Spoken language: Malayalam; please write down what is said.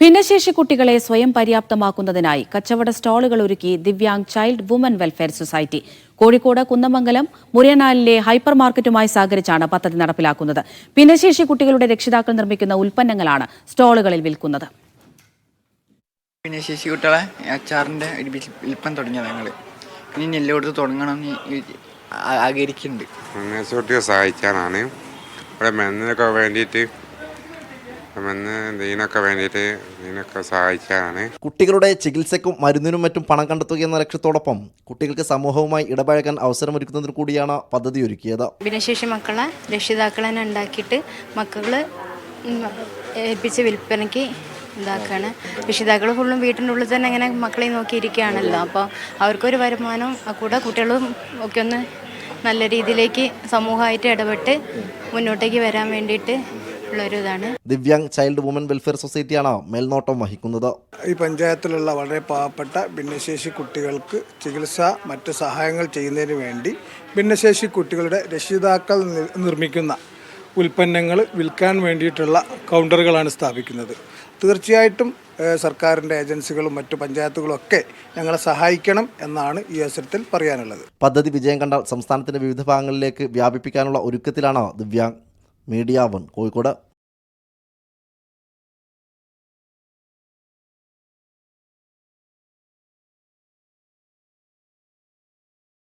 ഭിന്നശേഷി കുട്ടികളെ സ്വയം പര്യാപ്തമാക്കുന്നതിനായി കച്ചവട സ്റ്റാളുകൾ ഒരുക്കി Divyang child woman welfare society. Kozhikode Kunnamangalam മുറിയനാലിലെ hyper മാർക്കറ്റുമായി സഹകരിച്ചാണ് പദ്ധതി നടപ്പിലാക്കുന്നത്. ഭിന്നശേഷി കുട്ടികളുടെ രക്ഷിതാക്കൾ നിർമ്മിക്കുന്ന ഉൽപ്പന്നങ്ങളാണ് സ്റ്റാളുകളിൽ വിൽക്കുന്നത്. ഭിന്നശേഷി കുട്ടികളെ അച്ചാറിന്റെ ഒരു വിൽപ്പന തുടങ്ങിയത് ഞങ്ങൾ ഇനി എല്ലായിടത്തും തുടങ്ങണം എന്ന് ഈ- ആഗ്രഹിക്കുന്നുണ്ട്. സഹായിക്കാനാണ് ഇവിടെ മെന്നിനൊക്കെ വേണ്ടിയിട്ട് മെന്ന് ഇതിനൊക്കെ വേണ്ടിയിട്ട് ഇതിനൊക്കെ സഹായിക്കാനാണ് കുട്ടികളുടെ ചികിത്സയ്ക്കും മരുന്നിനും മറ്റും പണം കണ്ടെത്തുക എന്ന ലക്ഷ്യത്തോടൊപ്പം കുട്ടികൾക്ക് സമൂഹവുമായി ഇടപഴകാൻ അവസരമൊരുക്കുന്നതിന് കൂടിയാണ് പദ്ധതി ഒരുക്കിയത് ഭിന്നശേഷി മക്കളെ രക്ഷിതാക്കളെ തന്നെ ഉണ്ടാക്കിയിട്ട് മക്കൾ ഏൽപ്പിച്ച് വിൽപ്പനയ്ക്ക് ഇതാക്കുകയാണ് രക്ഷിതാക്കൾ ഫുള്ളും വീട്ടിന്റെ ഉള്ളിൽ തന്നെ ഇങ്ങനെ മക്കളെ നോക്കിയിരിക്കുകയാണല്ലോ. അപ്പോൾ അവർക്കൊരു വരുമാനം കൂടെ കുട്ടികളും ഒക്കെ ഒന്ന് നല്ല രീതിയിലേക്ക് സമൂഹമായിട്ട് ഇടപെട്ട് മുന്നോട്ടേക്ക് വരാൻ വേണ്ടിയിട്ട് ഉള്ളൊരു ഇതാണ് ദിവ്യാങ് ചൈൽഡ് വുമൻ വെൽഫെയർ സൊസൈറ്റിയാണ് മേൽനോട്ടം വഹിക്കുന്നത്? ഈ പഞ്ചായത്തിലുള്ള വളരെ പാവപ്പെട്ട ഭിന്നശേഷി കുട്ടികൾക്ക് ചികിത്സ മറ്റു സഹായങ്ങൾ ചെയ്യുന്നതിന് വേണ്ടി ഭിന്നശേഷി കുട്ടികളുടെ രക്ഷിതാക്കൾ നിർമ്മിക്കുന്ന ഉൽപ്പന്നങ്ങൾ വിൽക്കാൻ വേണ്ടിയിട്ടുള്ള കൗണ്ടറുകളാണ് സ്ഥാപിക്കുന്നത്. തീർച്ചയായിട്ടും സർക്കാരിന്റെ സർക്കാരിന്റെ ഏജൻസികളും മറ്റു പഞ്ചായത്തുകളും ഒക്കെ ഞങ്ങളെ സഹായിക്കണം എന്നാണ് ഈ അവസരത്തിൽ പറയാനുള്ളത്. പദ്ധതി വിജയം കണ്ടാൽ സംസ്ഥാനത്തിന്റെ വിവിധ ഭാഗങ്ങളിലേക്ക് വ്യാപിപ്പിക്കാനുള്ള ഒരുക്കത്തിലാണ് ദിവ്യാങ്? Media one Kozhikode